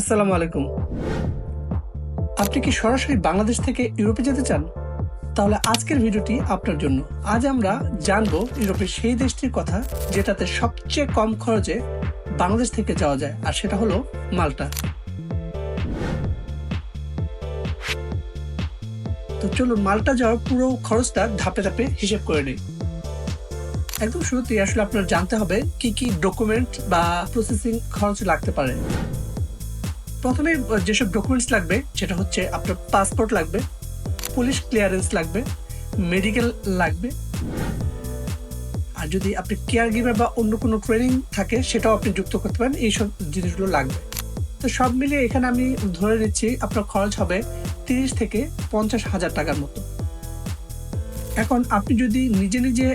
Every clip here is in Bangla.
আসসালামু আলাইকুম। আপনি কি সরাসরি বাংলাদেশ থেকে ইউরোপে যেতে চান? তাহলে আজকের ভিডিওটি আপনার জন্য। আজ আমরা জানব ইউরোপের সেই দেশটির কথা যেটাতে সবচেয়ে কম খরচে বাংলাদেশ থেকে যাওয়া যায়, আর সেটা হলো মাল্টা। তো চলুন মাল্টা যাওয়ার পুরো খরচটা ধাপে ধাপে হিসেব করে নিই। একদম শুরুতেই আসলে আপনার জানতে হবে কি কি ডকুমেন্ট বা প্রসেসিং খরচ লাগতে পারে। প্রথমে যেসব ডকুমেন্টস লাগবে, সেটা হচ্ছে আপনার পাসপোর্ট লাগবে পুলিশ ক্লিয়ারেন্স লাগবে মেডিকেল লাগবে। আর যদি আপনি কেয়ার গিভার বা অন্য কোনো ট্রেনিং থাকে, সেটাও আপনি যুক্ত করতে পারেন, এইসব জিনিসগুলো লাগবে। তো সব মিলিয়ে এখানে আমি ধরে নিচ্ছি, আপনার খরচ হবে তিরিশ থেকে পঞ্চাশ হাজার টাকার মতো। এখন আপনি যদি নিজে নিজে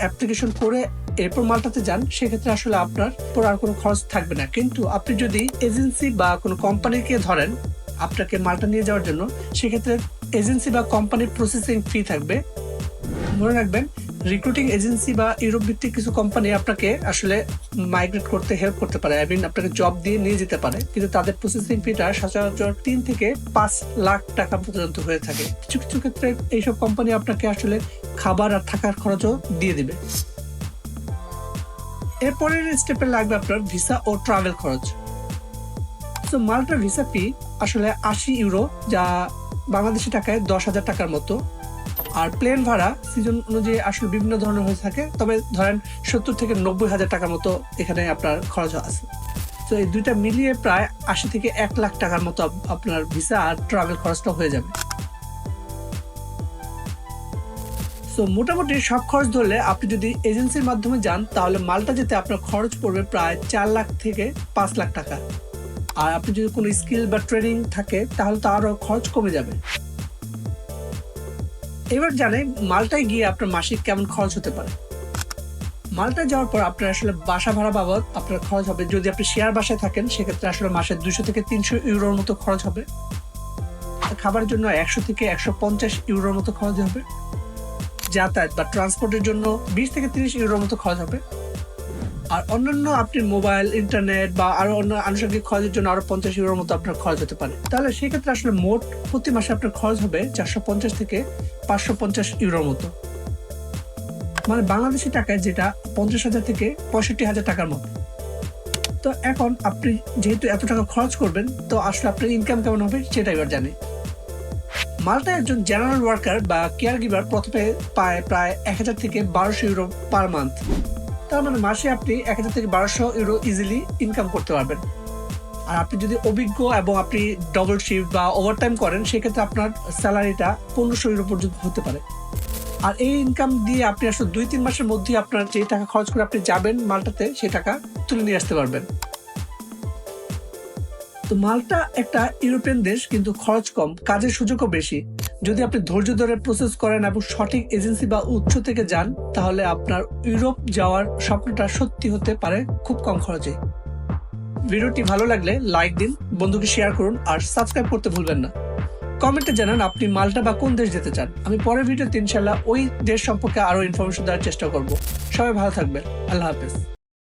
অ্যাপ্লিকেশন করে এরপর মালটাতে যান, সেক্ষেত্রে আসলে আপনার পর আর কোনো খরচ থাকবে না। কিন্তু আপনি যদি এজেন্সি বা কোনো কোম্পানিকে ধরেন, আপনাকে মালটা নিয়ে যাওয়ার জন্য, সেক্ষেত্রে এজেন্সি বা কোম্পানির প্রসেসিং ফি থাকবে। মনে রাখবেন রিক্রুটিং এজেন্সি বা ইউরোপ ভিত্তিক কিছু কোম্পানি আপনাকে আসলে মাইগ্রেট করতে হেল্প করতে পারে। আই মিন আপনাকে জব দিয়ে নিয়ে যেতে পারে। কিন্তু তাদের প্রসেসিং ফিটা সচরাচর তিন থেকে পাঁচ লাখ টাকা পর্যন্ত হয়ে থাকে। কিছু কিছু ক্ষেত্রে এইসব কোম্পানি আপনাকে আসলে খাবার আর থাকার খরচও দিয়ে দিবে। এরপরের স্টেপে লাগবে আপনার ভিসা ও ট্রাভেল খরচ। তো মাল্টার ভিসা ফি আসলে আশি ইউরো যা বাংলাদেশি টাকায় দশ হাজার টাকার মতো। আর প্লেন ভাড়া সিজন অনুযায়ী আসলে বিভিন্ন ধরনের হয়ে থাকে, তবে ধরেন সত্তর থেকে নব্বই হাজার টাকার মতো এখানে আপনার খরচ আছে। তো এই দুইটা মিলিয়ে প্রায় আশি থেকে এক লাখ টাকার মতো আপনার ভিসা আর ট্রাভেল খরচটা হয়ে যাবে। তো মোটামুটি সব খরচ ধরলে আপনি যদি এজেন্সির মাধ্যমে যান, তাহলে মালটা যেতে আপনার খরচ পড়বে প্রায় চার লাখ থেকে পাঁচ লাখ টাকা। আর আপনি যদি কোনো স্কিল বা ট্রেনিং থাকে, তাহলে তো আরও খরচ কমে যাবে। এবার জানে মালটায় গিয়ে আপনার মাসিক কেমন খরচ হতে পারে। মালটায় যাওয়ার পর আপনার আসলে বাসা ভাড়া বাবদ আপনার খরচ হবে। যদি আপনি শেয়ার বাসায় থাকেন, সেক্ষেত্রে আসলে মাসে দুশো থেকে তিনশো ইউরোর মতো খরচ হবে। খাবার জন্য একশো থেকে একশো পঞ্চাশ ইউরোর মতো খরচ হবে। যাতায়াত বা ট্রান্সপোর্টের জন্য বিশ থেকে তিরিশ ইউরোর মতো খরচ হবে। আর অন্যান্য আপনি মোবাইল ইন্টারনেট বা আরও অন্য আনুষঙ্গিক খরচের জন্য আরও পঞ্চাশ ইউরোর মতো আপনার খরচ হতে পারে। তাহলে সেক্ষেত্রে আসলে মোট প্রতি মাসে আপনার খরচ হবে চারশো পঞ্চাশ থেকে পাঁচশো পঞ্চাশ ইউরোর মতো। মানে বাংলাদেশি টাকায় যেটা পঞ্চাশ হাজার থেকে পঁয়ষট্টি হাজার টাকার মতো। তো এখন আপনি যেহেতু এত টাকা খরচ করবেন, তো আসলে আপনার ইনকাম কেমন হবে সেটা এবার জানি। মাল্টা একজন জেনারেল ওয়ার্কার বা কেয়ার গিভার প্রথমে পায় প্রায় এক হাজার থেকে বারোশো ইউরো পার মান্থ তার মানে মাসে আপনি এক হাজার থেকে বারোশো ইউরো ইজিলি ইনকাম করতে পারবেন। আর আপনি যদি অভিজ্ঞ এবং আপনি ডবল শিফট বা ওভারটাইম করেন, সেক্ষেত্রে আপনার স্যালারিটা পনেরোশো ইউরো পর্যন্ত হতে পারে। আর এই ইনকাম দিয়ে আপনি আসলে দুই তিন মাসের মধ্যে আপনার যে টাকা খরচ করে আপনি যাবেন মালটাতে সেই টাকা তুলে নিয়ে আসতে পারবেন। তো মালটা একটা ইউরোপিয়ান দেশ, কিন্তু খরচ কম, কাজের সুযোগও বেশি। যদি আপনি ধৈর্য ধরে প্রসেস করেন এবং সঠিক এজেন্সি বা উৎস থেকে যান, তাহলে আপনার ইউরোপ যাওয়ার স্বপ্নটা সত্যি হতে পারে খুব কম খরচে। ভিডিওটি ভালো লাগলে লাইক দিন, বন্ধুকে শেয়ার করুন, আর সাবস্ক্রাইব করতে ভুলবেন না। কমেন্টে জানান আপনি মাল্টা বা কোন দেশ যেতে চান। আমি পরের ভিডিওতে ইনশাল্লাহ ওই দেশ সম্পর্কে আরও ইনফরমেশন দেওয়ার চেষ্টা করব। সবাই ভালো থাকবেন। আল্লাহ হাফেজ।